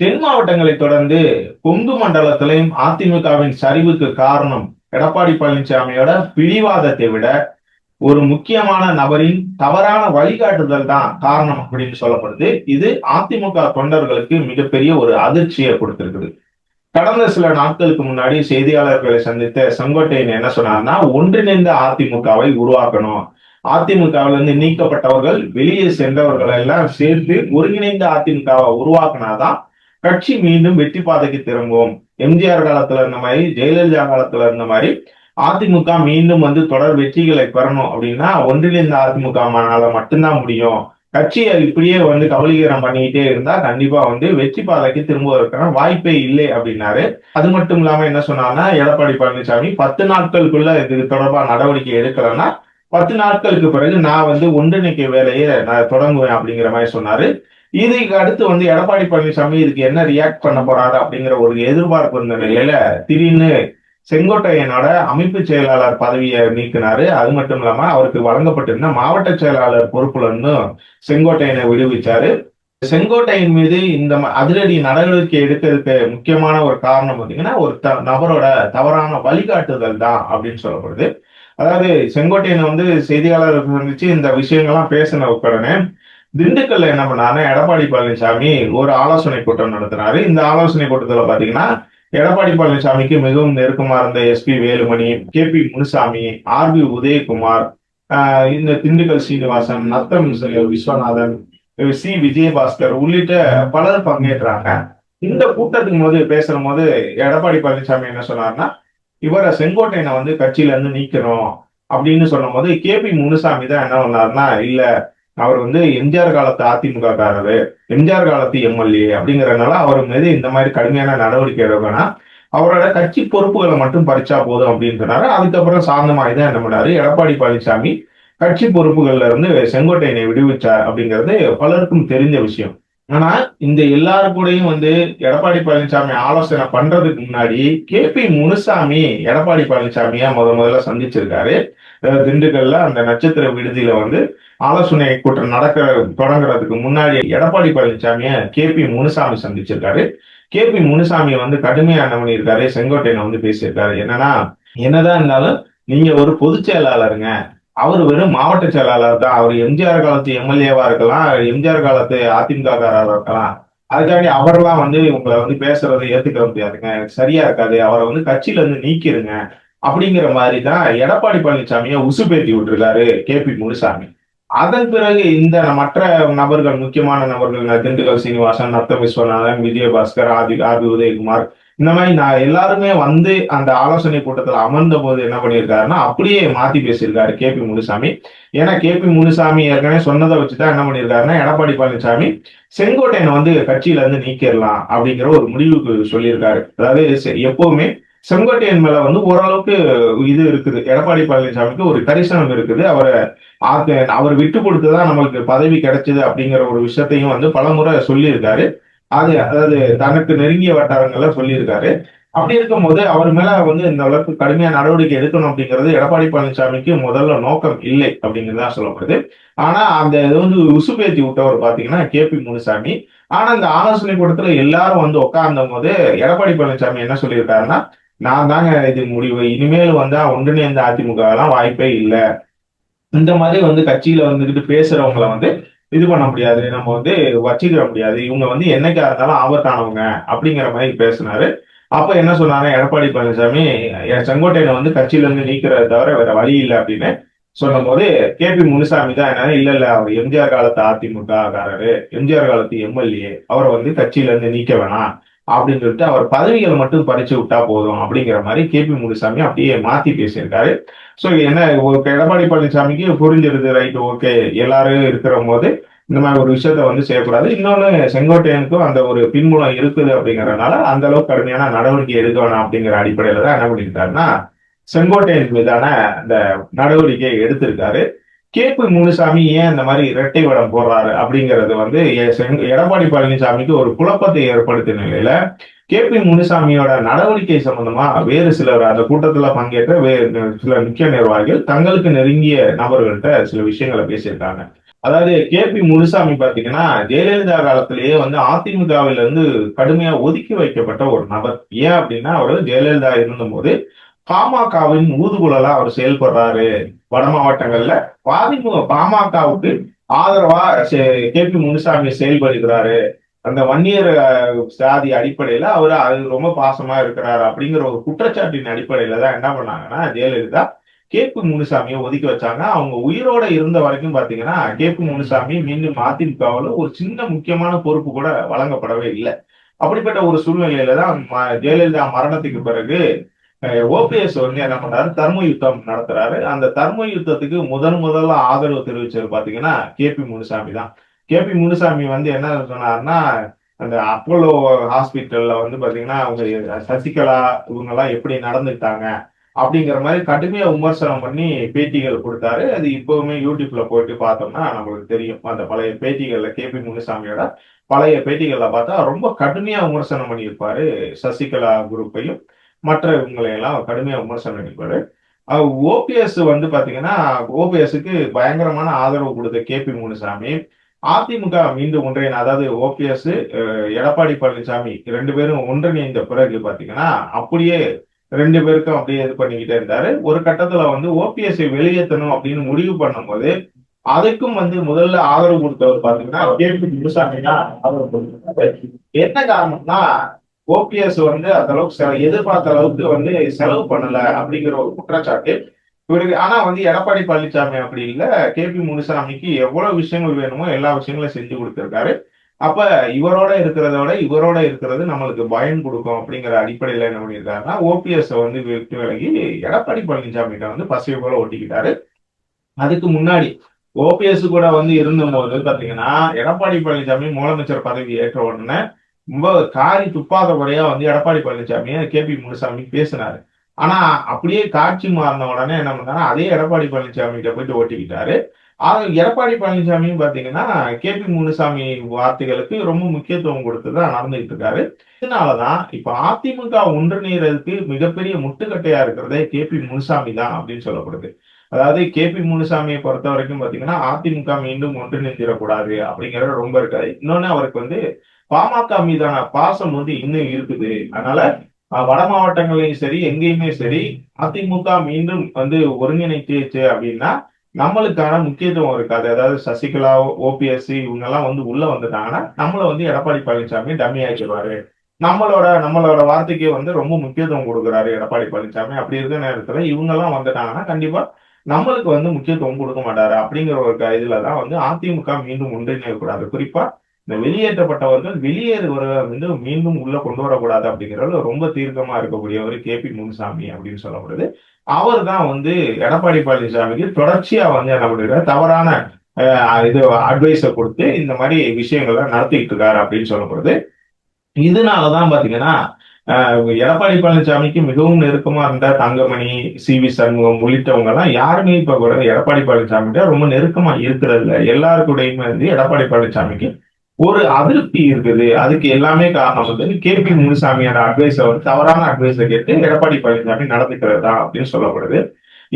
தென் மாவட்டங்களை தொடர்ந்து கொங்கு மண்டலத்திலையும் அதிமுகவின் சரிவுக்கு காரணம் எடப்பாடி பழனிசாமியோட பிடிவாதத்தை விட ஒரு முக்கியமான நபரின் தவறான வழிகாட்டுதல் தான் காரணம் அப்படின்னு சொல்லப்படுது. இது அதிமுக தொண்டர்களுக்கு மிகப்பெரிய ஒரு அதிர்ச்சியை கொடுத்திருக்குது. கடந்த சில நாட்களுக்கு முன்னாடி செய்தியாளர்களை சந்தித்த செங்கோட்டையன் என்ன சொன்னார்னா ஒன்றிணைந்த அதிமுகவை உருவாக்கணும். அதிமுகவிலிருந்து நீக்கப்பட்டவர்கள் வெளியே சென்றவர்கள் எல்லாம் சேர்த்து ஒருங்கிணைந்த அதிமுகவை உருவாக்குனாதான் கட்சி மீண்டும் வெற்றி பாதைக்கு திரும்பும். எம்ஜிஆர் காலத்துல இருந்த மாதிரி ஜெயலலிதா காலத்துல இருந்த மாதிரி அதிமுக மீண்டும் வந்து தொடர் வெற்றிகளை பெறணும் அப்படின்னா ஒன்றிணைந்த அதிமுகனால மட்டும்தான் முடியும். கட்சியை இப்படியே வந்து கபலீகரம் பண்ணிக்கிட்டே இருந்தா கண்டிப்பா வந்து வெற்றி பாதைக்கு திரும்புவதற்கான வாய்ப்பே இல்லை அப்படின்னாரு. அது மட்டும் இல்லாம என்ன சொன்னார்னா எடப்பாடி பழனிசாமி பத்து நாட்களுக்குள்ள இது தொடர்பா நடவடிக்கை எடுக்கலன்னா பத்து நாட்களுக்கு பிறகு நான் வந்து ஒன்றிணைக்க வேலையை நான் தொடங்குவேன் அப்படிங்கிற மாதிரி சொன்னாரு. இதுக்கு அடுத்து வந்து எடப்பாடி பழனிசாமி இதுக்கு என்ன ரியாக்ட் பண்ண போறாரு அப்படிங்கிற ஒரு எதிர்பார்ப்பு இருந்த நிலையில திடீர்னு செங்கோட்டையனோட அமைப்பு செயலாளர் பதவியை நீக்கினாரு. அது மட்டும் இல்லாம அவருக்கு வழங்கப்பட்டிருந்த மாவட்ட செயலாளர் பொறுப்புல இருந்தும் செங்கோட்டையனை விடுவிச்சாரு. செங்கோட்டையின் மீது இந்த அதிரடி நடவடிக்கை எடுக்கிறதுக்கு முக்கியமான ஒரு காரணம் பார்த்தீங்கன்னா ஒரு த- நபரோட தவறான வழிகாட்டுதல் தான் அப்படின்னு சொல்லப்படுது. அதாவது செங்கோட்டையனை வந்து செய்தியாளர்கள் சந்திச்சு இந்த விஷயங்கள்லாம் பேசின உடனே திண்டுக்கல்ல என்ன பண்ணாருன்னா எடப்பாடி பழனிசாமி ஒரு ஆலோசனை கூட்டம் நடத்தினாரு இந்த ஆலோசனை கூட்டத்துல பாத்தீங்கன்னா எடப்பாடி பழனிசாமிக்கு மிகவும் நெருக்கமா இருந்த SP Velumani K P Munusamy R B Udhayakumar ஆஹ் இந்த திண்டுக்கல் சீனிவாசன் நத்தம் விஸ்வநாதன் சி விஜயபாஸ்கர் உள்ளிட்ட பலர் பங்கேற்றாங்க. இந்த கூட்டத்துக்கு போது பேசுற போது எடப்பாடி பழனிசாமி என்ன சொன்னார்னா இவரை செங்கோட்டையனை வந்து கட்சியில இருந்து நீக்கணும். அப்படின்னு சொல்லும் போது கே பி முனுசாமி தான் என்ன பண்ணாருன்னா இல்ல அவர் வந்து எம்ஜிஆர் காலத்து அதிமுக காரரு எம்ஜிஆர் காலத்து எம்எல்ஏ அப்படிங்கறதுனால அவர் மீது இந்த மாதிரி கடுமையான நடவடிக்கை எடுக்கணும் அவரோட கட்சி பொறுப்புகளை மட்டும் பறிச்சா போதும் அப்படின்றனால அதுக்கப்புறம் சாந்தமாய் தான் என்ன பண்ணாரு? எடப்பாடி பழனிசாமி கட்சி பொறுப்புகள்ல இருந்து செங்கோட்டையனை விடுவிச்சார் அப்படிங்கிறது பலருக்கும் தெரிஞ்ச விஷயம். ஆனா இந்த எல்லாரு கூடயும் வந்து எடப்பாடி பழனிசாமி ஆலோசனை பண்றதுக்கு முன்னாடி கே பி முனுசாமி எடப்பாடி பழனிசாமியா முத முதல்ல சந்திச்சிருக்காரு. திண்டுக்கல்ல அந்த நட்சத்திர விடுதியில வந்து ஆலோசனை கூட்டம் நடக்க தொடங்குறதுக்கு முன்னாடி எடப்பாடி பழனிசாமிய கே பி முனுசாமி சந்திச்சிருக்காரு. கே பி முனுசாமி வந்து கடுமையா என்ன செங்கோட்டையனை வந்து பேசியிருக்காரு. என்னன்னா என்னதான் இருந்தாலும் நீங்க ஒரு பொதுச் செயலாளருங்க. அவர் வெறும் மாவட்ட செயலாளர் தான். அவர் எம்ஜிஆர் காலத்து எம்எல்ஏவா இருக்கலாம் எம்ஜிஆர் காலத்து அதிமுக காரரா இருக்கலாம். அதுக்காண்டி அவரெல்லாம் வந்து உங்களை வந்து பேசுறதை ஏத்துக்க முடியாதுங்க. எனக்கு சரியா இருக்காது. அவரை வந்து கட்சியில இருந்து நீக்கிருங்க அப்படிங்கிற மாதிரி தான் எடப்பாடி பழனிசாமியை உசுப்பேத்தி விட்டுருக்காரு கே பி முனுசாமி. அதன் பிறகு இந்த மற்ற நபர்கள் முக்கியமான நபர்கள் திண்டுக்கல் சீனிவாசன் நத்த விஸ்வநாதன் விஜயபாஸ்கர் ஆதி ஆதி உதயகுமார் இந்த மாதிரி நான் எல்லாருமே வந்து அந்த ஆலோசனை கூட்டத்தில் அமர்ந்த போது என்ன பண்ணியிருக்காருன்னா அப்படியே மாத்தி பேசியிருக்காரு கே பி முனுசாமி. ஏன்னா கே பி முனுசாமி ஏற்கனவே சொன்னதை வச்சுதான் என்ன பண்ணியிருக்காருன்னா எடப்பாடி பழனிசாமி செங்கோட்டையனை வந்து கட்சியில இருந்து நீக்கிடலாம் அப்படிங்கிற ஒரு முடிவுக்கு சொல்லியிருக்காரு. அதாவது எப்பவுமே செங்கோட்டையன் மேல வந்து ஓரளவுக்கு இது இருக்குது. எடப்பாடி பழனிசாமிக்கு ஒரு கரிசனம் இருக்குது. அவரை அவர் விட்டு கொடுத்துதான் நம்மளுக்கு பதவி கிடைச்சது அப்படிங்கிற ஒரு விஷயத்தையும் வந்து பலமுறை சொல்லியிருக்காரு. அது அதாவது தனக்கு நெருங்கிய வட்டாரங்கள்ல சொல்லியிருக்காரு. அப்படி இருக்கும்போது அவர் மேல வந்து இந்த அளவுக்கு கடுமையான நடவடிக்கை எடுக்கணும் அப்படிங்கிறது எடப்பாடி பழனிசாமிக்கு முதல்ல நோக்கம் இல்லை அப்படிங்கிறதா சொல்லப்படுது. ஆனா அந்த இது வந்து உசுபேத்தி விட்டவர் பாத்தீங்கன்னா கே பி முனுசாமி. ஆனா இந்த ஆலோசனை கூட்டத்துல எல்லாரும் வந்து உட்கார்ந்த போது எடப்பாடி பழனிசாமி என்ன சொல்லியிருக்காருன்னா நான் தாங்க இது முடிவு. இனிமேல் வந்தா ஒன்றிணைந்த அதிமுக எல்லாம் வாய்ப்பே இல்லை. இந்த மாதிரி வந்து கட்சியில வந்துகிட்டு பேசுறவங்கள வந்து இது பண்ண முடியாது நம்ம வந்து வச்சுக்கிற முடியாது. இவங்க வந்து என்னைக்கா இருந்தாலும் ஆபத்தானவங்க அப்படிங்கிற மாதிரி பேசினாரு. அப்ப என்ன சொன்னாங்க எடப்பாடி பழனிசாமி என் செங்கோட்டையனை வந்து கட்சியில இருந்து நீக்கிறத தவிர வேற வழி இல்லை அப்படின்னு சொன்னபோது கே. பி. முனுசாமி தான் என்ன இல்ல இல்ல அவர் எம்ஜிஆர் காலத்து அதிமுக காரரு எம்ஜிஆர் காலத்து எம்எல்ஏ அவரை வந்து கட்சியில இருந்து நீக்க வேணாம். அப்படின்னு சொல்லிட்டு அவர் பதவிகளை மட்டும் பறிச்சு விட்டா போதும் அப்படிங்கிற மாதிரி கே பி முனுசாமி அப்படியே மாத்தி பேசியிருக்காரு. சோ என்ன ஒரு எடப்பாடி பழனிசாமிக்கு புரிஞ்சிருது ரைட் ஓகே எல்லாரும் இருக்கிற போது இந்த மாதிரி ஒரு விஷயத்த வந்து செய்யக்கூடாது. இன்னொன்னு செங்கோட்டையனுக்கும் அந்த ஒரு பின்புலம் இருக்குது அப்படிங்கறதுனால அந்த அளவுக்கு கடுமையான நடவடிக்கை எடுக்க வேணாம் அப்படிங்கிற அடிப்படையில தான் என்ன பண்ணியிருக்காருன்னா செங்கோட்டையன் மீதான அந்த நடவடிக்கையை எடுத்திருக்காரு. கேபி முனுசாமி ஏன் இந்த மாதிரி இரட்டை வடம் போடுறாரு அப்படிங்கறது வந்து எ- எடப்பாடி பழனிசாமிக்கு ஒரு குழப்பத்தை ஏற்படுத்திய நிலையில கேபி முனுசாமியோட நடவடிக்கை சம்பந்தமா வேறு சிலர் அந்த கூட்டத்துல பங்கேற்ற வேறு சில முக்கிய நிர்வாகிகள் தங்களுக்கு நெருங்கிய நபர்கள்ட்ட சில விஷயங்களை பேசியிருக்காங்க. அதாவது கே பி முனுசாமி பாத்தீங்கன்னா ஜெயலலிதா காலத்திலேயே வந்து அதிமுகவில இருந்து கடுமையா ஒதுக்கி வைக்கப்பட்ட ஒரு நபர். ஏன் அப்படின்னா அவர் ஜெயலலிதா இருந்தபோது பாமகவின் ஊதுகுழலா அவர் செயல்படுறாரு வட மாவட்டங்கள்ல. பாதிமுக பாமகவுக்கு ஆதரவா கே. பி. முனுசாமி செயல்படுகிறாரு. அந்த வன்னியர் சாதி அடிப்படையில அவர் அது ரொம்ப பாசமா இருக்கிறாரு அப்படிங்கிற ஒரு குற்றச்சாட்டின் அடிப்படையில தான் என்ன பண்ணாங்கன்னா ஜெயலலிதா கேப்பு முனுசாமியை ஒதுக்கி வச்சாங்க. அவங்க உயிரோட இருந்த வரைக்கும் பாத்தீங்கன்னா கேப்பு முனுசாமி மீண்டும் அதிமுகவில் ஒரு சின்ன முக்கியமான பொறுப்பு கூட வழங்கப்படவே இல்லை. அப்படிப்பட்ட ஒரு சூழ்நிலையில தான் ஜெயலலிதா மரணத்துக்கு பிறகு ஓபிஎஸ் வந்து என்ன பண்றாரு தர்ம யுத்தம் நடத்துறாரு. அந்த தர்ம யுத்தத்துக்கு முதன் முதல்ல ஆதரவு தெரிவிச்சது பாத்தீங்கன்னா கே பி முனுசாமி தான். கே பி முனுசாமி வந்து என்ன சொன்னாருன்னா அந்த அப்போலோ ஹாஸ்பிட்டல்ல வந்து பாத்தீங்கன்னா அவங்க சசிகலா இவங்க எல்லாம் எப்படி நடந்துட்டாங்க அப்படிங்கிற மாதிரி கடுமையா விமர்சனம் பண்ணி பேட்டிகள் கொடுத்தாரு. அது இப்பவுமே யூடியூப்ல போயிட்டு பார்த்தோம்னா நம்மளுக்கு தெரியும். அந்த பழைய பேட்டிகள்ல கே பி முனுசாமியோட பழைய பேட்டிகள்ல பார்த்தா ரொம்ப கடுமையா விமர்சனம் பண்ணியிருப்பாரு சசிகலா குரூப்பையும். மற்ற இவங்களையெல்லாம் கடுமையா விமர்சனம் பண்ணியிருப்பாரு. ஓபிஎஸ் வந்து பாத்தீங்கன்னா ஓபிஎஸ்க்கு பயங்கரமான ஆதரவு கொடுத்த கே பி முனுசாமி அதிமுக மீண்டும் ஒன்றிய அதாவது ஓபிஎஸ் எடப்பாடி பழனிசாமி ரெண்டு பேரும் ஒன்றிணைந்த பிறகு பாத்தீங்கன்னா அப்படியே ரெண்டு பேருக்கும் அப்படியே இது பண்ணிக்கிட்டே இருந்தாரு. ஒரு கட்டத்துல வந்து ஓபிஎஸ் வெளியேற்றணும் அப்படின்னு முடிவு பண்ணும்போது அதுக்கும் வந்து முதல்ல ஆதரவு கொடுத்தவர் பாத்தீங்கன்னா கே பி முனுசாமி தான் ஆதரவு கொடுத்தாரு என்ன காரணம்னா ஓபிஎஸ் வந்து அந்த அளவுக்கு எதிர்பார்த்த அளவுக்கு வந்து செலவு பண்ணல அப்படிங்கிற ஒரு குற்றச்சாட்டு. இவருக்கு ஆனா வந்து எடப்பாடி பழனிசாமி அப்படி இல்ல. கே பி முனுசாமிக்கு எவ்வளவு விஷயங்கள் வேணுமோ எல்லா விஷயங்களும் செஞ்சு கொடுத்திருக்காரு. அப்ப இவரோட இருக்கிறத விட இவரோட இருக்கிறது நம்மளுக்கு பயன் கொடுக்கும் அப்படிங்கிற அடிப்படையில என்ன பண்ணியிருக்காருன்னா ஓபிஎஸ் வந்து விட்டு விலகி எடப்பாடி பழனிசாமிகிட்ட வந்து பசவி போல ஒட்டிக்கிட்டாரு. அதுக்கு முன்னாடி ஓபிஎஸ் கூட வந்து இருந்தபோது பாத்தீங்கன்னா எடப்பாடி பழனிசாமி முதலமைச்சர் பதவி ஏற்ற உடனே ரொம்ப காரி துப்பாத முறையா வந்து எடப்பாடி பழனிசாமி கே பி முனுசாமி பேசினாரு. ஆனா அப்படியே காட்சி மாறின உடனே என்ன பண்ணாரு? அதே எடப்பாடி பழனிசாமி கிட்ட போயிட்டு ஓட்டிக்கிட்டாரு. ஆனால் எடப்பாடி பழனிசாமியும் பாத்தீங்கன்னா கே பி முனுசாமி வார்த்தைகளுக்கு ரொம்ப முக்கியத்துவம் கொடுத்துதான் நடந்துகிட்டு இருக்காரு. இதனாலதான் இப்ப அதிமுக ஒன்றிணைறதுக்கு மிகப்பெரிய முட்டுக்கட்டையா இருக்கிறதே கே பி முனுசாமி தான் அப்படின்னு சொல்லப்படுது. அதாவது கே பி முனுசாமியை பொறுத்த வரைக்கும் பாத்தீங்கன்னா அதிமுக மீண்டும் ஒன்றிணைஞ்சிடக்கூடாது அப்படிங்கறது ரொம்ப இருக்காது. இன்னொன்னு அவருக்கு வந்து பாமக மீதான பாசம் வந்து இன்னும் இருக்குது. அதனால வட மாவட்டங்களையும் சரி எங்கேயுமே சரி அதிமுக மீண்டும் வந்து ஒருங்கிணைத்துச்சு அப்படின்னா நம்மளுக்கான முக்கியத்துவம் இருக்காது. அதாவது சசிகலா ஓபிஎஸ்சி இவங்க எல்லாம் வந்து உள்ள வந்துட்டாங்கன்னா நம்மள வந்து எடப்பாடி பழனிசாமி டம்மி ஆக்கிடுவாரு நம்மளோட நம்மளோட வார்த்தைக்கு வந்து ரொம்ப முக்கியத்துவம் கொடுக்குறாரு எடப்பாடி பழனிசாமி. அப்படி இருக்கிற நேரத்துல இவங்க எல்லாம் வந்துட்டாங்கன்னா கண்டிப்பா நம்மளுக்கு வந்து முக்கியத்துவம் கொடுக்க மாட்டாரு. அப்படிங்கிற ஒரு இதுலதான் வந்து அதிமுக மீண்டும் ஒன்றிணையக்கூடாது. குறிப்பா இந்த வெளியேற்றப்பட்டவர்கள் வெளியேறுவர்கள் வந்து மீண்டும் உள்ள கொண்டு வரக்கூடாது அப்படிங்கிறது ரொம்ப தீர்க்கமா இருக்கக்கூடியவர் கே பி முனுசாமி அப்படின்னு சொல்லப்படுது. அவர் தான் வந்து எடப்பாடி பழனிசாமிக்கு தொடர்ச்சியா வந்து என்ன பண்ணுற தவறான இது அட்வைஸை கொடுத்து இந்த மாதிரி விஷயங்களை நடத்திக்கிட்டு இருக்காரு அப்படின்னு சொல்லப்படுது. இதனாலதான் பாத்தீங்கன்னா எடப்பாடி பழனிசாமிக்கு மிகவும் நெருக்கமா இருந்த தங்கமணி சி வி சண்முகம் உள்ளிட்டவங்க எல்லாம் யாருமே இப்ப கூட எடப்பாடி பழனிசாமி ரொம்ப நெருக்கமா இருக்கிறது இல்லை எல்லாருக்குடையுமே வந்து எடப்பாடி பழனிசாமிக்கு ஒரு அதிருப்தி இருக்குது. அதுக்கு எல்லாமே காரணம் வந்து கே பி முனுசாமியோட அட்வைஸை வந்து தவறான அட்வைஸை கேட்டு எடப்பாடி பழனிசாமி நடந்துக்கிறது தான் அப்படின்னு சொல்லப்படுது.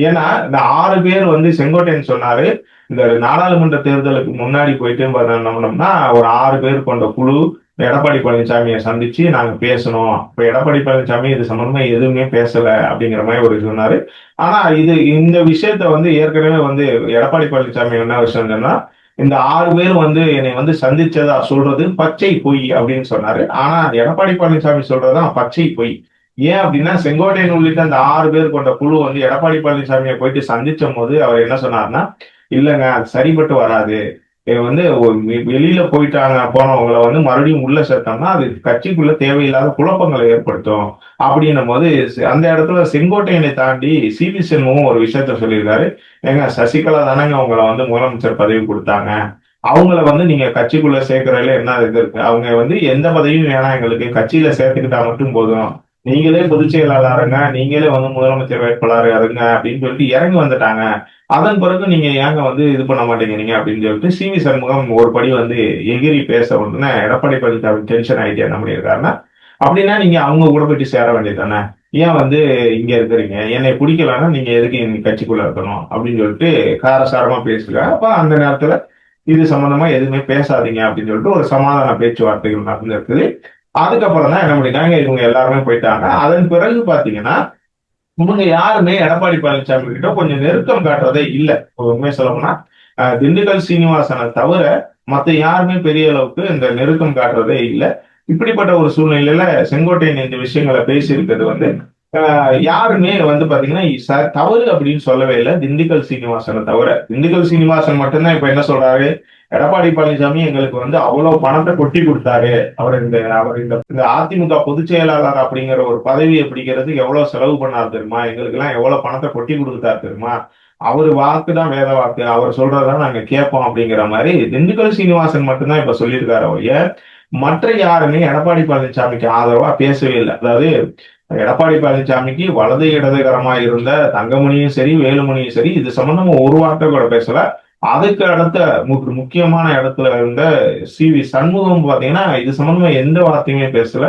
ஏன்னா இந்த ஆறு பேர் வந்து செங்கோட்டையன் சொன்னாரு இந்த நாடாளுமன்ற தேர்தலுக்கு முன்னாடி போயிட்டு பண்ணோம்னா ஒரு ஆறு பேர் கொண்ட குழு எடப்பாடி பழனிசாமியை சந்திச்சு நாங்க பேசணும். இப்ப எடப்பாடி பழனிசாமி இது சம்பந்தமா எதுவுமே பேசல அப்படிங்கிற மாதிரி ஒரு சொன்னாரு. ஆனா இது இந்த விஷயத்த வந்து ஏற்கனவே வந்து எடப்பாடி பழனிசாமி என்ன விஷயம் சொன்னா இந்த ஆறு பேர் வந்து என்னை வந்து சந்திச்சதா சொல்றது பச்சை பொய் அப்படின்னு சொன்னாரு. ஆனா எடப்பாடி பழனிசாமி சொல்றதுதான் பச்சை பொய். ஏன் அப்படின்னா செங்கோட்டையன் உள்ளிட்ட அந்த ஆறு பேர் கொண்ட குழு வந்து எடப்பாடி பழனிசாமியை போயிட்டு சந்திச்சும் போது அவர் என்ன சொன்னார்னா இல்லைங்க அது சரிப்பட்டு வராது. வந்து வெளியில போயிட்டாங்க போனவங்களை வந்து மறுபடியும் உள்ள சேர்த்தோம்னா அது கட்சிக்குள்ள தேவையில்லாத குழப்பங்களை ஏற்படுத்தும். அப்படின்னும் போது அந்த இடத்துல செங்கோட்டையனை தாண்டி சி வி செல்வமும் ஒரு விஷயத்த சொல்லியிருக்காரு. ஏங்க சசிகலா தானங்க அவங்கள வந்து முதலமைச்சர் பதவி கொடுத்தாங்க. அவங்கள வந்து நீங்க கட்சிக்குள்ள சேர்க்கறதுல என்ன இது இருக்கு? அவங்க வந்து எந்த பதவியும் வேணாம் எங்களுக்கு கட்சியில சேர்த்துக்கிட்டா மட்டும் போதும். நீங்களே பொதுச் செயலாளருங்க நீங்களே வந்து முதலமைச்சர் வேட்பாளர் அதுங்க அப்படின்னு சொல்லிட்டு இறங்கி வந்துட்டாங்க. அதன் பிறகு நீங்க ஏங்க வந்து இது பண்ண மாட்டேங்கிறீங்க அப்படின்னு சொல்லிட்டு சி. வி. சண்முகம் ஒரு படி வந்து எகிரி பேச உடனே எடப்பாடி பழனிசாமி டென்ஷன் ஆகிட்டு என்ன பண்ணியிருக்காருன்னா அப்படின்னா நீங்க அவங்க கூட போயிட்டு சேர வேண்டியது தானே ஏன் வந்து இங்க இருக்கிறீங்க? என்னை பிடிக்கலன்னா நீங்க எதுக்கு எங்க கட்சிக்குள்ள இருக்கணும்? அப்படின்னு சொல்லிட்டு காரசாரமா பேசுறாங்க அப்ப அந்த நேரத்துல இது சம்பந்தமா எதுவுமே பேசாதீங்க அப்படின்னு சொல்லிட்டு ஒரு சமாதான பேச்சுவார்த்தைகள் நடந்திருக்குது. அதுக்கப்புறம் தான் என்ன பண்ணிட்டாங்க இவங்க எல்லாருமே போயிட்டாங்க. அதன் பிறகு பாத்தீங்கன்னா இவங்க யாருமே எடப்பாடி பழனிசாமி கிட்ட கொஞ்சம் நெருக்கம் காட்டுறதே இல்லை. உண்மையை சொல்லணும்னா அஹ், திண்டுக்கல் சீனிவாசனை தவிர மத்த யாருமே பெரிய அளவுக்கு இந்த நெருக்கம் காட்டுறதே இல்லை. இப்படிப்பட்ட ஒரு சூழ்நிலையில செங்கோட்டையன் இந்த விஷயங்களை பேசியிருக்கிறது வந்து யாருமே வந்து பாத்தீங்கன்னா தவறு அப்படின்னு சொல்லவே இல்லை. திண்டுக்கல் சீனிவாசனை தவிர திண்டுக்கல் சீனிவாசன் மட்டும்தான் இப்ப என்ன சொல்றாரு? எடப்பாடி பழனிசாமி எங்களுக்கு வந்து அவ்வளவு பணத்தை கொட்டி கொடுத்தாரு. அவர் இந்த அவர் இந்த இந்த அதிமுக பொதுச் செயலாளர் அப்படிங்கிற ஒரு பதவியை பிடிக்கிறதுக்கு எவ்வளவு செலவு பண்ணார் தெரியுமா? எங்களுக்கு எல்லாம் எவ்வளவு பணத்தை கொட்டி கொடுத்தாரு தெரியுமா? அவர் வாக்கு தான் வேத வாக்கு. அவர் சொல்றதான் நாங்க கேட்போம் அப்படிங்கிற மாதிரி திண்டுக்கல் சீனிவாசன் மட்டும்தான் இப்ப சொல்லியிருக்காரு ஒழிய மற்ற யாருமே எடப்பாடி பழனிசாமிக்கு ஆதரவா பேசவே இல்லை. அதாவது எடப்பாடி பழனிசாமிக்கு வலது இடதுகரமா இருந்த தங்கமணியும் சரி வேலுமணியும் சரி இது சம்பந்தமா ஒரு வார்த்தை கூட பேசல. அதுக்கு அடுத்த முக்கியமான இடத்துல இருந்த சி வி சண்முகம் பாத்தீங்கன்னா இது சம்பந்தமா எந்த வார்த்தையுமே பேசல.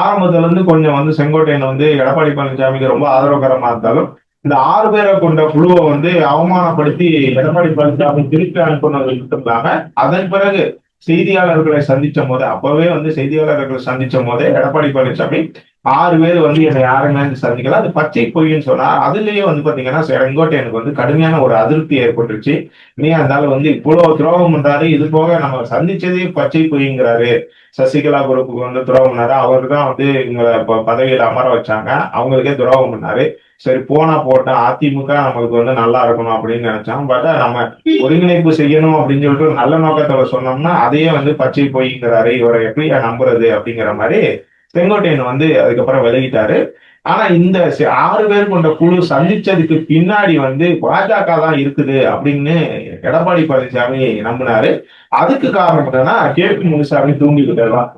ஆரம்பத்துல இருந்து கொஞ்சம் வந்து செங்கோட்டையன் வந்து எடப்பாடி பழனிசாமிக்கு ரொம்ப ஆதரவுகரமா இருந்தாலும் இந்த ஆறு பேரை கொண்ட குழுவை வந்து அவமானப்படுத்தி எடப்பாடி பழனிசாமி திருப்பி அனுப்புனது மட்டும் இல்லாம அதன் பிறகு செய்தியாளர்களை சந்திச்ச போது அப்பவே வந்து செய்தியாளர்களை சந்திச்ச போதே எடப்பாடி பழனிசாமி ஆறு பேர் வந்து என்னை யாருமே சந்திக்கல. அது பச்சை பொய்ன்னு சொன்னா அதுலயே வந்து பாத்தீங்கன்னா செங்கோட்டையனுக்கு வந்து கடுமையான ஒரு அதிருப்தி ஏற்பட்டுருச்சு. நீ இருந்தாலும் வந்து இவ்வளவு துரோகம் பண்றாரு. இது போக நம்ம சந்திச்சதே பச்சை பொய்ங்கிறாரு. சசிகலா குரூப்புக்கு வந்து துரோகம் பண்ணாரு. அவர் தான் வந்து இவங்களை ப- பதவியில அமர வச்சாங்க. அவங்களுக்கே துரோகம் பண்ணாரு. சரி போனா போட்டோம் அதிமுக நமக்கு வந்து நல்லா இருக்கணும் அப்படின்னு நினைச்சோம் பட் நம்ம ஒருங்கிணைப்பு செய்யணும் அப்படின்னு சொல்லிட்டு நல்ல நோக்கத்தோட சொன்னோம்னா அதையே வந்து பச்சை பொய்ங்கிறாரு. இவரை எப்படி நம்புறது அப்படிங்கிற மாதிரி செங்கோட்டையன் வந்து அதுக்கப்புறம் விலகிட்டாரு. ஆனா இந்த ஆறு பேர் கொண்ட குழு சந்திச்சதுக்கு பின்னாடி வந்து பாஜக தான் இருக்குது அப்படின்னு எடப்பாடி பழனிசாமி நம்பினாரு. அதுக்கு காரணம் என்னன்னா கே பி முனுசாமி தூண்டிக்கிட்டதான்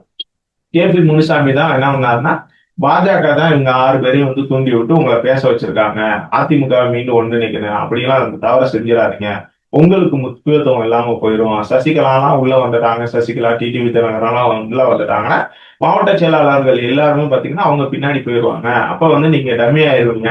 கே பி முனுசாமி தான் என்ன பண்ணாருன்னா பாஜக தான் இவங்க ஆறு பேரையும் வந்து தூண்டி விட்டு உங்களை பேச வச்சிருக்காங்க. அதிமுக மீண்டும் ஒன்றிணைக்கணும். அப்படிலாம் அந்த தவற செஞ்சிடாதீங்க. உங்களுக்கு முக்கியத்துவம் இல்லாம போயிடும் சசிகலாலாம் உள்ள வந்துட்டாங்க. சசிகலா டிடிவி தினகரெல்லாம் உள்ள வந்துட்டாங்கன்னா மாவட்ட செயலாளர்கள் எல்லாருமே பாத்தீங்கன்னா அவங்க பின்னாடி போயிடுவாங்க அப்ப வந்து நீங்க டம்மி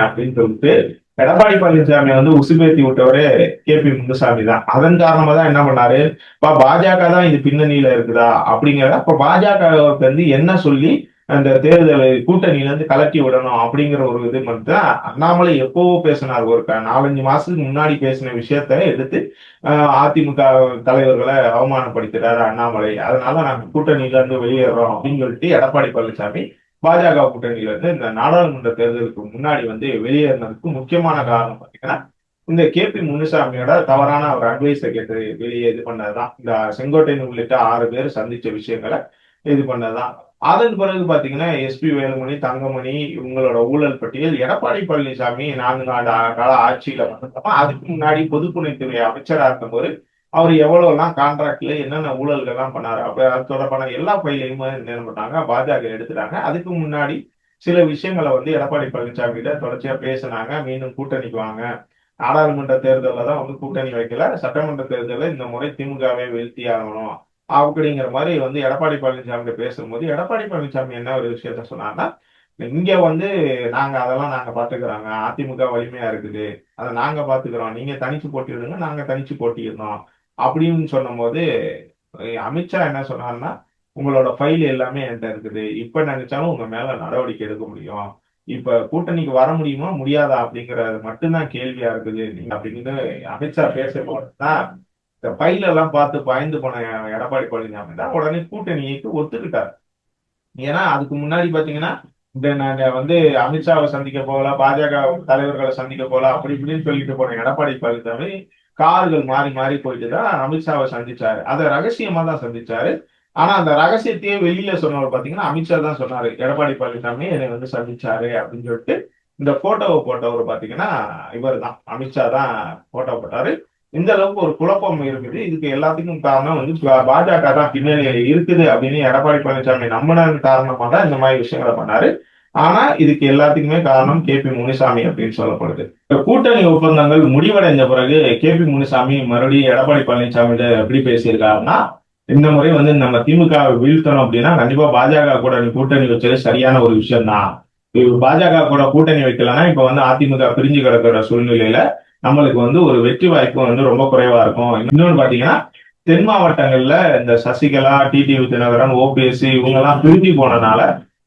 அப்படின்னு சொல்லிட்டு எடப்பாடி பழனிசாமி வந்து உசுபேத்தி விட்டவரே கே பி முனுசாமி தான். அதன் காரணமா தான் என்ன பண்ணாரு? இப்ப பாஜக தான் இது பின்னணியில இருக்குதா? அப்படிங்கிறத அப்ப பாஜக வந்து என்ன சொல்லி அந்த தேர்தலை கூட்டணியில இருந்து கலட்டி விடணும் அப்படிங்கிற ஒரு இது மட்டும் அண்ணாமலை எப்போவோ பேசினார் ஒரு க- நாலஞ்சு மாசத்துக்கு முன்னாடி பேசின விஷயத்த எடுத்து அதிமுக தலைவர்களை அவமானப்படுத்துறாரு அண்ணாமலை. அதனால நாங்க கூட்டணியில இருந்து வெளியேறோம் அப்படின்னு சொல்லிட்டு எடப்பாடி பழனிசாமி பாஜக கூட்டணியில இருந்து இந்த நாடாளுமன்ற தேர்தலுக்கு முன்னாடி வந்து வெளியேறினதுக்கு முக்கியமான காரணம் பாத்தீங்கன்னா இந்த கே பி முனுசாமியோட தவறான ஒரு அட்வைஸை கேட்டு வெளியே இது பண்ணதுதான். இந்த செங்கோட்டையன் உள்ளிட்ட ஆறு பேர் சந்திச்ச விஷயங்களை இது பண்ணதுதான். அதன் பிறகு பாத்தீங்கன்னா எஸ்பி வேலுமணி தங்கமணி இவங்களோட ஊழல் பட்டியல் எடப்பாடி பழனிசாமி நான்கு ஆண்டு கால ஆட்சியில வந்தப்ப அதுக்கு முன்னாடி பொதுப்பணித்துறை அமைச்சரா இருந்தபோது அவர் எவ்வளவு எல்லாம் கான்ட்ராக்ட்ல என்னென்ன ஊழல்கள் எல்லாம் பண்ணாரு அப்ப அது தொடர்பான எல்லா பயிலையும் என்ன பண்ணாங்க பாஜக எடுத்துட்டாங்க. அதுக்கு முன்னாடி சில விஷயங்களை வந்து எடப்பாடி பழனிசாமி கிட்ட தொடர்ச்சியா பேசினாங்க மீண்டும் கூட்டணிக்கு வாங்க. நாடாளுமன்ற தேர்தலில் தான் வந்து கூட்டணி வைக்கல. சட்டமன்ற தேர்தலில் இந்த முறை திமுகவை வீழ்த்தி ஆகணும் அப்படிங்கிற மாதிரி வந்து எடப்பாடி பழனிசாமி பேசும்போது எடப்பாடி பழனிசாமி என்ன ஒரு விஷயத்த சொன்னாங்கன்னா இங்க வந்து நாங்க அதெல்லாம் நாங்க பாத்துக்கிறோங்க. அதிமுக வலிமையா இருக்குது. அதை நாங்க பாத்துக்கிறோம். நீங்க தனிச்சு போட்டிடுங்க நாங்க தனிச்சு போட்டியிருந்தோம் அப்படின்னு சொன்னபோது அமித்ஷா என்ன சொன்னாருன்னா உங்களோட ஃபைல் எல்லாமே என்கிட்ட இருக்குது. இப்ப நினைச்சாலும் உங்க மேல நடவடிக்கை எடுக்க முடியும். இப்ப கூட்டணிக்கு வர முடியுமா முடியாதா அப்படிங்கறது மட்டும்தான் கேள்வியா இருக்குது. நீங்க அப்படின்னு அமித்ஷா பேசும்போது தான் இந்த ஃபைல் எல்லாம் பார்த்து பயந்து போன எடப்பாடி பழனிசாமி தான் உடனே கூட்டணிக்கு ஒத்துக்கிட்டார். ஏன்னா அதுக்கு முன்னாடி பாத்தீங்கன்னா இந்த நாங்க வந்து அமித்ஷாவை சந்திக்க போகல பாஜக தலைவர்களை சந்திக்க போகல அப்படி இப்படின்னு சொல்லிட்டு போன எடப்பாடி பழனிசாமி கார்கள் மாறி மாறி போயிட்டு தான் அமித்ஷாவை சந்திச்சாரு. அதை ரகசியமா தான் சந்திச்சாரு. ஆனா அந்த ரகசியத்தையே வெளியில சொன்னவர் பாத்தீங்கன்னா அமித்ஷா தான் சொன்னாரு எடப்பாடி பழனிசாமி என்னை வந்து சந்திச்சாரு அப்படின்னு சொல்லிட்டு இந்த போட்டோவை போட்டவர் பாத்தீங்கன்னா இவர் தான் அமித்ஷா தான் போட்டோ போட்டாரு. இந்த அளவுக்கு ஒரு குழப்பம் இருக்குது. இதுக்கு எல்லாத்துக்கும் காரணம் வந்து பாஜக தான் பின்னணியில இருக்குது அப்படின்னு எடப்பாடி பழனிசாமி நம்பினது காரணமா தான் இந்த மாதிரி விஷயங்களை பண்ணாரு. ஆனா இதுக்கு எல்லாத்துக்குமே காரணம் கே பி முனிசாமி அப்படின்னு சொல்லப்படுது. இந்த கூட்டணி ஒப்பந்தங்கள் முடிவடைந்த பிறகு கே பி முனிசாமி மறுபடியும் எடப்பாடி பழனிசாமி எப்படி பேசியிருக்காருன்னா இந்த முறை வந்து நம்ம திமுக வீழ்த்தணும் அப்படின்னா கண்டிப்பா பாஜக கூட கூட்டணி வச்சது சரியான ஒரு விஷயம் தான் பாஜக கூட கூட்டணி வைக்கலன்னா இப்ப வந்து அதிமுக பிரிஞ்சு கிடக்கிற சூழ்நிலையில நம்மளுக்கு வந்து ஒரு வெற்றி வாய்ப்பு வந்து ரொம்ப குறைவா இருக்கும். இன்னொன்னு பாத்தீங்கன்னா தென் மாவட்டங்கள்ல இந்த சசிகலா டிடிவி தினகரன் ஓபிஎஸ்சி இவங்க எல்லாம் பிரிஞ்சு போனனால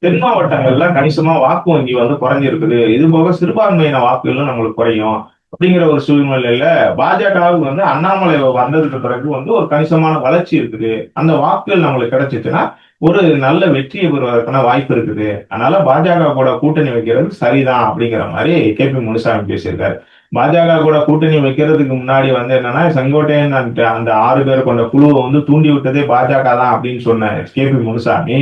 தென் மாவட்டங்கள்ல கணிசமா வாக்கு வங்கி வந்து குறைஞ்சிருக்குது. இது போக சிறுபான்மையின வாக்குகளும் நம்மளுக்கு குறையும். அப்படிங்கிற ஒரு சூழ்நிலையில பாஜகவுக்கு வந்து அண்ணாமலை வந்ததுக்கு பிறகு வந்து ஒரு கணிசமான வளர்ச்சி இருக்குது. அந்த வாக்குகள் நம்மளுக்கு கிடைச்சிச்சுன்னா ஒரு நல்ல வெற்றியை பெறுவதற்கான வாய்ப்பு இருக்குது. அதனால பாஜக கூட கூட்டணி வைக்கிறது சரிதான் அப்படிங்கிற மாதிரி கே பி முனுசாமி பேசியிருக்காரு. பாஜக கூட கூட்டணி வைக்கிறதுக்கு முன்னாடி வந்து என்னன்னா செங்கோட்டையன் அந்த ஆறு பேர் கொண்ட குழுவை வந்து தூண்டி விட்டதே பாஜக தான் அப்படின்னு சொன்ன கே. பி. முனுசாமி.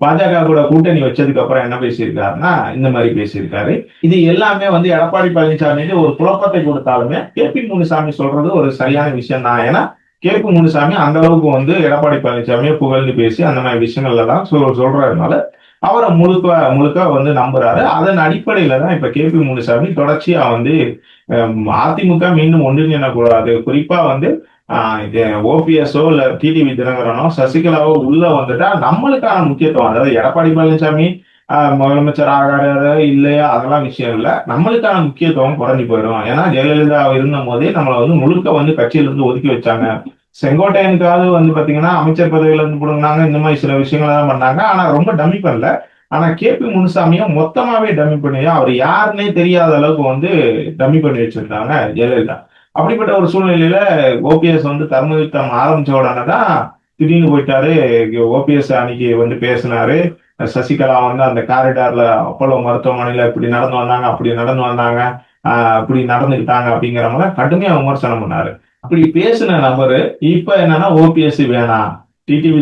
பாஜக கூட கூட்டணி வச்சதுக்கு அப்புறம் என்ன பேசியிருக்காருன்னா இந்த மாதிரி பேசியிருக்காரு. இது எல்லாமே வந்து எடப்பாடி பழனிசாமி ஒரு குழப்பத்தை கொடுத்தாலுமே கே. பி. முனுசாமி சொல்றது ஒரு சரியான விஷயம் தான். ஏன்னா கே. பி. முனுசாமி அந்த அளவுக்கு வந்து எடப்பாடி பழனிசாமியை புகழ்ந்து பேசி அந்த மாதிரி விஷயங்கள்ல தான் சொல் சொல்றதுனால அவரை முழுக்க முழுக்க வந்து நம்புறாரு. அதன் அடிப்படையில தான் இப்ப கே பி முனுசாமி தொடர்ச்சியா வந்து அதிமுக மீண்டும் ஒன்றிணையக்கூடாது குறிப்பா வந்து ஓபிஎஸோ இல்ல டிடிவி தினகரனோ சசிகலாவோ உள்ள வந்துட்டா நம்மளுக்கான முக்கியத்துவம். அதாவது எடப்பாடி பழனிசாமி முதலமைச்சர் ஆகாரு இல்லையா? அதெல்லாம் விஷயம் இல்லை. நம்மளுக்கான முக்கியத்துவம் குறைஞ்சி போயிடும். ஏன்னா ஜெயலலிதா இருந்த போதே நம்மளை வந்து முழுக்க வந்து கட்சியில இருந்து ஒதுக்கி வச்சாங்க. செங்கோட்டையனுக்காவது வந்து பாத்தீங்கன்னா அமைச்சர் பதவியில இருந்து கொடுங்கனாங்க இந்த மாதிரி சில விஷயங்கள் தான் பண்ணாங்க. ஆனா ரொம்ப டம்மி பண்ணல ஆனா கே. பி. முனுசாமியும் மொத்தமாவே டம்மி பண்ணி அவர் யாருன்னே தெரியாத அளவுக்கு வந்து டம்மி பண்ணி வச்சிருந்தாங்க ஜெயலலிதா. அப்படிப்பட்ட ஒரு சூழ்நிலையில ஓபிஎஸ் வந்து தர்ம யுத்தம் ஆரம்பிச்ச உடனே தான் திடீர்னு போயிட்டாரு. ஓபிஎஸ் அன்னைக்கு வந்து பேசினாரு. சசிகலா வந்து அந்த காரிடார்ல அப்போலோ மருத்துவமனையில இப்படி நடந்து வந்தாங்க அப்படி நடந்து வந்தாங்க ஆஹ் இப்படி நடந்துக்கிட்டாங்க அப்படிங்கிற மாதிரி கடுமையா விமர்சனம் பண்ணாரு. அப்படி பேசின நபரு இப்ப என்னன்னா ஓபிஎஸ் வேணாம் டிடிவி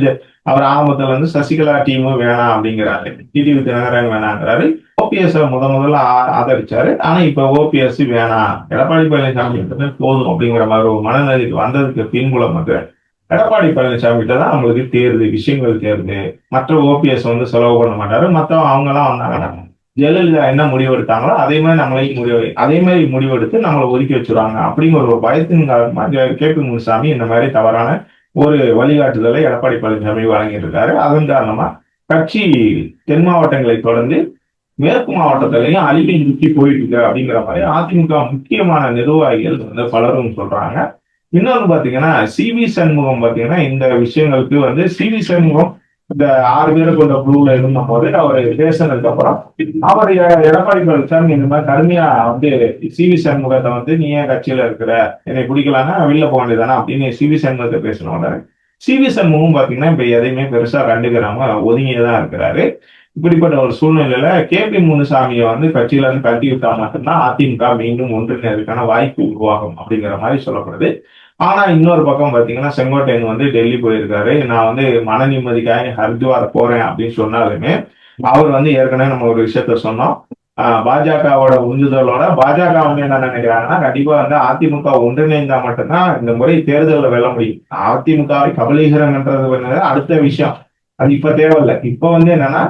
அவர் ஆரம்பத்துல வந்து சசிகலா டீமும் வேணாம் அப்படிங்கிறாரு. டிடிவி தினகரன் வேணாங்கிறாரு. ஓபிஎஸ் முத முதல்ல ஆதரிச்சாரு. ஆனா இப்ப ஓபிஎஸ் வேணாம் எடப்பாடி பழனிசாமி போதும் அப்படிங்கிற மாதிரி ஒரு மனநிலைக்கு வந்ததுக்கு பின்புலம் வந்து எடப்பாடி பழனிசாமி கிட்ட தான் அவங்களுக்கு தேர்வு விஷயங்கள் தேர்வு மற்ற ஓபிஎஸ் வந்து செலவு பண்ண மாட்டாரு. மற்ற அவங்க எல்லாம் வந்தாங்க. ஜெயலலிதா என்ன முடிவு எடுத்தாங்களோ அதே மாதிரி நம்மளையும் முடிவு அதே மாதிரி முடிவெடுத்து நம்மளை ஒதுக்கி வச்சுருவாங்க. அப்படிங்கிற ஒரு பயத்தின் காரணமா கே. பி. முனுசாமி இந்த மாதிரி தவறான ஒரு வழிகாட்டுதலை எடப்பாடி பழனிசாமி வழங்கிட்டு இருக்காரு அதன் காரணமா கட்சி தென் மாவட்டங்களை தொடர்ந்து மேற்கு மாவட்டத்திலையும் அழிவை நோக்கி போயிட்டு இருக்கு அப்படிங்கிற மாதிரி அதிமுக முக்கியமான நிர்வாகிகள் வந்து பலரும் சொல்றாங்க. இன்னொன்று பாத்தீங்கன்னா சி. வி. சண்முகம் பாத்தீங்கன்னா இந்த விஷயங்களுக்கு வந்து சி. வி. சண்முகம் இந்த ஆறு பேரை கொண்ட குழுல இருந்த போது அவர் பேசினதுக்கு அப்புறம் அவர் எடப்பாடி பழனிசாமி இந்த மாதிரி கடுமையா வந்து சி வி சண்முகத்தை வந்து நீ ஏன் கட்சியில இருக்கிற? என்னை பிடிக்கலான்னா வெளில போக வேண்டியதானா அப்படின்னு சி வி சண்முகத்தை பேசினோட சி வி சண்முகம் பாத்தீங்கன்னா இப்ப எதையுமே பெருசா கண்டுக்கிறாம ஒதுங்கியதான் இருக்கிறாரு. இப்படிப்பட்ட ஒரு சூழ்நிலையில கே பி முனுசாமியை வந்து கட்சியில இருந்து கட்டி விட்டா மட்டும்தான் அதிமுக மீண்டும் ஒன்றிணைறதுக்கான வாய்ப்பு உருவாகும் அப்படிங்கிற மாதிரி சொல்லப்படுது. ஆனா இன்னொரு பக்கம் பாத்தீங்கன்னா செங்கோட்டையன் வந்து டெல்லி போயிருக்காரு. நான் வந்து மன நிம்மதிக்காக ஹரித்வார் போறேன் அப்படின்னு சொன்னாலுமே அவர் வந்து ஏற்கனவே நம்ம ஒரு விஷயத்த சொன்னோம். பாஜகவோட உந்துதலோட பாஜக வந்து என்ன நினைக்கிறாங்கன்னா கண்டிப்பா வந்து அதிமுக ஒன்றிணைந்தா மட்டும்தான் இந்த முறை தேர்தலில் வெல்ல முடியும். அதிமுகவை கபலீகரம்ன்றது அடுத்த விஷயம். அது இப்ப தேவையில்லை. இப்ப வந்து என்னன்னா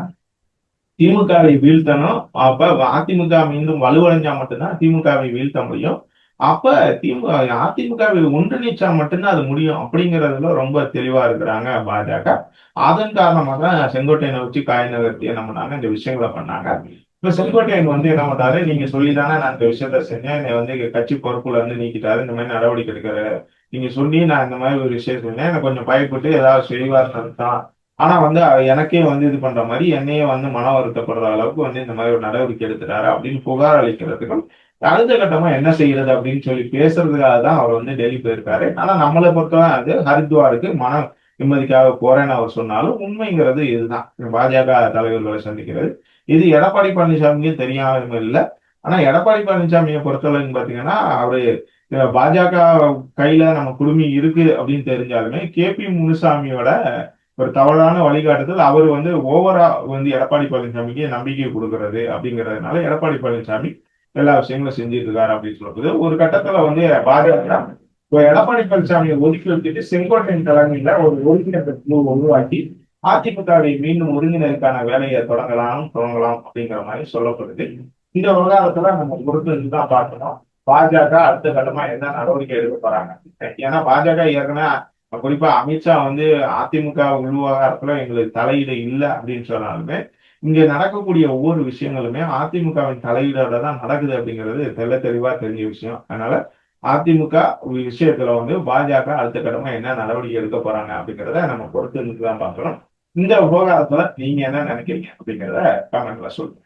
திமுகவை வீழ்த்தணும். அப்ப அதிமுக மீண்டும் வலுவடைஞ்சா மட்டும்தான் திமுகவை வீழ்த்த முடியும். அப்ப திமுக அதிமுக ஒன்றிணைச்சா மட்டும்தான் அது முடியும் அப்படிங்கறதுல ரொம்ப தெளிவா இருக்கிறாங்க பாஜக. அதன் காரணமா தான் செங்கோட்டையனை வச்சு காய் நகர்த்தி என்ன பண்ணாங்க இந்த விஷயங்களை பண்ணாங்க. இப்ப செங்கோட்டையன் வந்து என்ன பண்ணாரு நீங்க சொல்லிதானே நான் இந்த விஷயத்த செஞ்சேன். என்னை வந்து கட்சி பொறுப்புல இருந்து நீக்கிட்டாரு. இந்த மாதிரி நடவடிக்கை எடுக்கிறாரு. நீங்க சொல்லி நான் இந்த மாதிரி ஒரு விஷயம் சொன்னேன். எனக்கு கொஞ்சம் பயப்பட்டு ஏதாவது செய்வார் தான் ஆனா வந்து எனக்கே வந்து இது பண்ற மாதிரி என்னையே வந்து மன வருத்தப்படுற அளவுக்கு வந்து இந்த மாதிரி ஒரு நடவடிக்கை எடுத்துட்டாரு அப்படின்னு புகார் அளிக்கிறதுக்கும் அடுத்த கட்டமா என்ன செய்யறது அப்படின்னு சொல்லி பேசுறதுக்காக தான் அவர் வந்து டெல்லி போயிருக்காரு. ஆனா நம்மளை பொறுத்தவரை அது ஹரித்வாருக்கு மன நிம்மதிக்காக போறேன்னு அவர் சொன்னாலும் உண்மைங்கிறது இதுதான். பாஜக தலைவர்களை சந்திக்கிறது. இது எடப்பாடி பழனிசாமிக்கு தெரியாம இல்லை. ஆனா எடப்பாடி பழனிசாமியை பொறுத்தவரைன்னு பாத்தீங்கன்னா அவரு பாஜக கையில நம்ம குடுமி இருக்கு அப்படின்னு தெரிஞ்சாலுமே கே பி முனுசாமியோட ஒரு தவறான வழிகாட்டுதல் அவர் வந்து ஓவரா வந்து எடப்பாடி பழனிசாமிக்கு நம்பிக்கை கொடுக்கறது அப்படிங்கிறதுனால எடப்பாடி பழனிசாமி எல்லா விஷயங்களும் செஞ்சுட்டு இருக்காரு அப்படின்னு சொல்லுது ஒரு கட்டத்துல வந்து பாஜக எடப்பாடி பழனிசாமியை ஒதுக்கி வச்சுட்டு செங்கோட்டையின் தலைமையில ஒரு ஒருங்கிணைப்பு குழு உருவாக்கி அதிமுகவை மீண்டும் ஒருங்கிணைக்கான வேலையை தொடங்கலாம் தொடங்கலாம் அப்படிங்கிற மாதிரி சொல்லப்படுது. இந்த விவகாரத்துல நம்ம பொறுத்து தான் பார்க்கணும். பாஜக அடுத்த கட்டமா என்ன நடவடிக்கை எடுக்க போறாங்க? ஏன்னா பாஜக ஏற்கனவே குறிப்பா அமித்ஷா வந்து அதிமுக உள்விவகாரத்துல எங்களுக்கு தலையீடு இல்லை அப்படின்னு சொன்னாலுமே இங்க நடக்கக்கூடிய ஒவ்வொரு விஷயங்களுமே அதிமுகவின் தலையீடோட தான் நடக்குது அப்படிங்கிறது தெல்ல தெளிவா தெரிஞ்ச விஷயம். அதனால அதிமுக விஷயத்துல வந்து பாஜக அடுத்த கடமை என்ன நடவடிக்கை எடுக்க போறாங்க அப்படிங்கிறத நம்ம பொறுத்து தான் பார்க்கணும். இந்த விவகாரத்துல நீங்க என்ன நினைக்கிறீங்க அப்படிங்கிறத கமெண்ட்ல சொல்லுங்க.